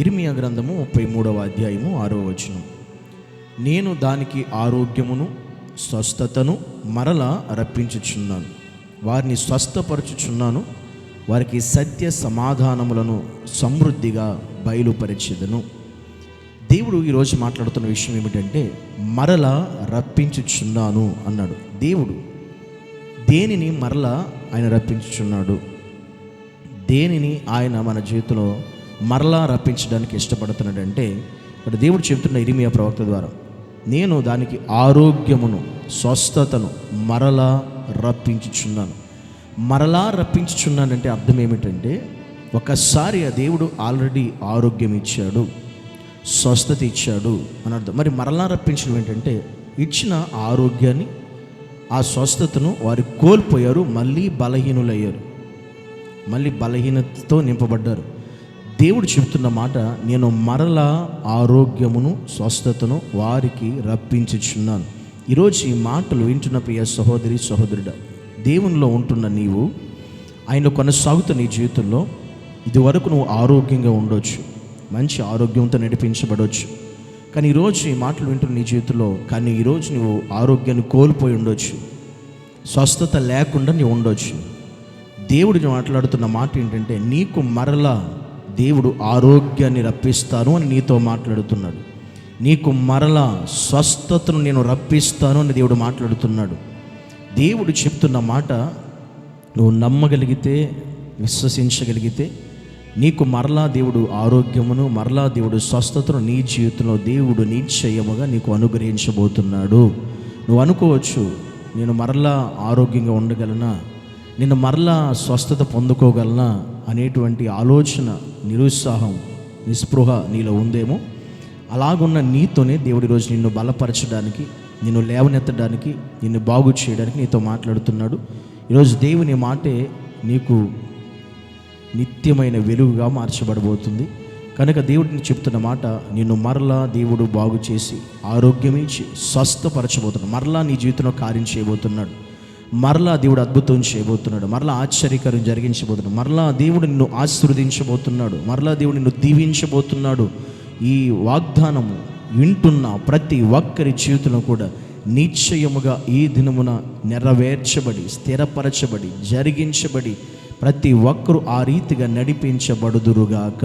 ఇర్మియా గ్రంథము ముప్పై మూడవ అధ్యాయము ఆరో వచనం. నేను దానికి ఆరోగ్యమును స్వస్థతను మరల రప్పించుచున్నాను. వారిని స్వస్థపరచుచున్నాను. వారికి సత్య సమాధానములను సమృద్ధిగా బయలుపరిచేదను. దేవుడు ఈరోజు మాట్లాడుతున్న విషయం ఏమిటంటే మరల రప్పించుచున్నాను అన్నాడు. దేవుడు దేనిని మరల ఆయన రప్పించుచున్నాడు? దేనిని ఆయన మన జీవితంలో మరలా రప్పించడానికి ఇష్టపడుతున్నాడంటే ఇక్కడ దేవుడు చెబుతున్న ఇరిమియా ప్రవక్త ద్వారా నేను దానికి ఆరోగ్యమును స్వస్థతను మరలా రప్పించుచున్నాను. మరలా రప్పించుచున్నానంటే అర్థం ఏమిటంటే ఒకసారి ఆ దేవుడు ఆల్రెడీ ఆరోగ్యం ఇచ్చాడు స్వస్థత ఇచ్చాడు అని అర్థం. మరి మరలా రప్పించడం ఏంటంటే ఇచ్చిన ఆరోగ్యాన్ని ఆ స్వస్థతను వారు కోల్పోయారు మళ్ళీ బలహీనులయ్యారు. మళ్ళీ బలహీనతతో నింపబడ్డారు. దేవుడు చెబుతున్న మాట నేను మరలా ఆరోగ్యమును స్వస్థతను వారికి రప్పించుచున్నాను. ఈరోజు ఈ మాటలు వింటున్న ప్రియ సహోదరి సహోదరుడ దేవునిలో ఉంటున్న నీవు ఆయన కొనసాగుతున్న నీ జీవితంలో ఇదివరకు నువ్వు ఆరోగ్యంగా ఉండొచ్చు మంచి ఆరోగ్యంతో నడిపించబడవచ్చు కానీ ఈరోజు ఈ మాటలు వింటున్న నీ జీవితంలో కానీ ఈరోజు నువ్వు ఆరోగ్యాన్ని కోల్పోయి ఉండొచ్చు స్వస్థత లేకుండా నీవు ఉండొచ్చు. దేవుడు మాట్లాడుతున్న మాట ఏంటంటే నీకు మరలా దేవుడు ఆరోగ్యాన్ని రప్పిస్తాను అని నీతో మాట్లాడుతున్నాడు. నీకు మరలా స్వస్థతను నేను రప్పిస్తాను అని దేవుడు మాట్లాడుతున్నాడు. దేవుడు చెప్తున్న మాట నువ్వు నమ్మగలిగితే విశ్వసించగలిగితే నీకు మరలా దేవుడు ఆరోగ్యమును మరలా దేవుడు స్వస్థతను నీ జీవితంలో దేవుడు నిశ్చయముగా నీకు అనుగ్రహించబోతున్నాడు. నువ్వు అనుకోవచ్చు నేను మరలా ఆరోగ్యంగా ఉండగలనా? నేను మరలా స్వస్థత పొందుకోగలనా? అనేటువంటి ఆలోచన నిరుత్సాహం నిస్పృహ నీలో ఉందేమో. అలాగున్న నీతోనే దేవుడి రోజు నిన్ను బలపరచడానికి నిన్ను లేవనెత్తడానికి నిన్ను బాగు చేయడానికి నీతో మాట్లాడుతున్నాడు. ఈరోజు దేవుని మాటే నీకు నిత్యమైన వెలుగుగా మార్చబడబోతుంది. కనుక దేవుడిని చెప్తున్న మాట నిన్ను మరలా దేవుడు బాగు చేసి ఆరోగ్యం ఇచ్చి స్వస్థపరచబోతున్నాడు. మరలా నీ జీవితంలో కార్యం చేయబోతున్నాడు. మరలా దేవుడు అద్భుతం చేయబోతున్నాడు. మరలా ఆశ్చర్యకరం జరిగించబోతున్నాడు. మరలా దేవుడు నిన్ను ఆశీర్వదించబోతున్నాడు. మరలా దేవుడు నిన్ను దీవించబోతున్నాడు. ఈ వాగ్దానము వింటున్న ప్రతి ఒక్కరి జీవితంలో కూడా నిశ్చయముగా ఈ దినమున నెరవేర్చబడి స్థిరపరచబడి జరిగించబడి ప్రతి ఒక్కరూ ఆ రీతిగా నడిపించబడుదురుగాక.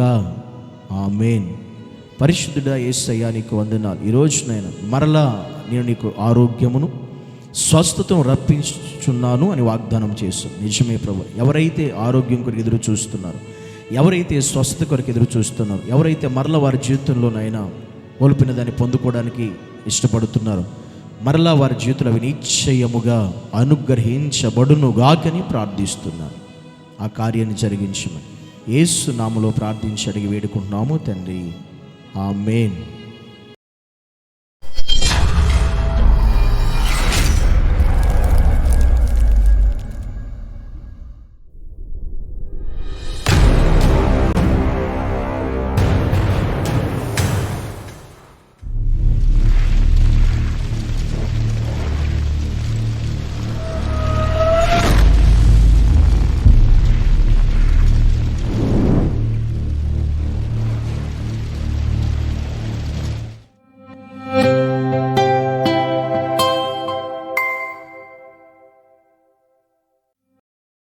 ఆమెన్. పరిశుద్ధుడా ఏసయ్యా నీకు వందనాలు. ఈరోజు నేను మరలా నేను నీకు ఆరోగ్యమును స్వస్థతను రప్పించుచున్నాను అని వాగ్దానం చేస్తుంది నిజమే ప్రభు ఎవరైతే ఆరోగ్యం కొరకు ఎదురు చూస్తున్నారు ఎవరైతే స్వస్థత కొరకు ఎదురు చూస్తున్నారు ఎవరైతే మరల వారి జీవితంలోనైనా కోల్పోయిన దాన్ని పొందుకోవడానికి ఇష్టపడుతున్నారు మరలా వారి జీవితంలో అవి నిశ్చయముగా అనుగ్రహించబడునుగాకని ప్రార్థిస్తున్నారు ఆ కార్యాన్ని జరిగించమని ఏసు నామలో ప్రార్థించి అడిగి వేడుకుంటున్నాము తండ్రి. ఆ మెయిన్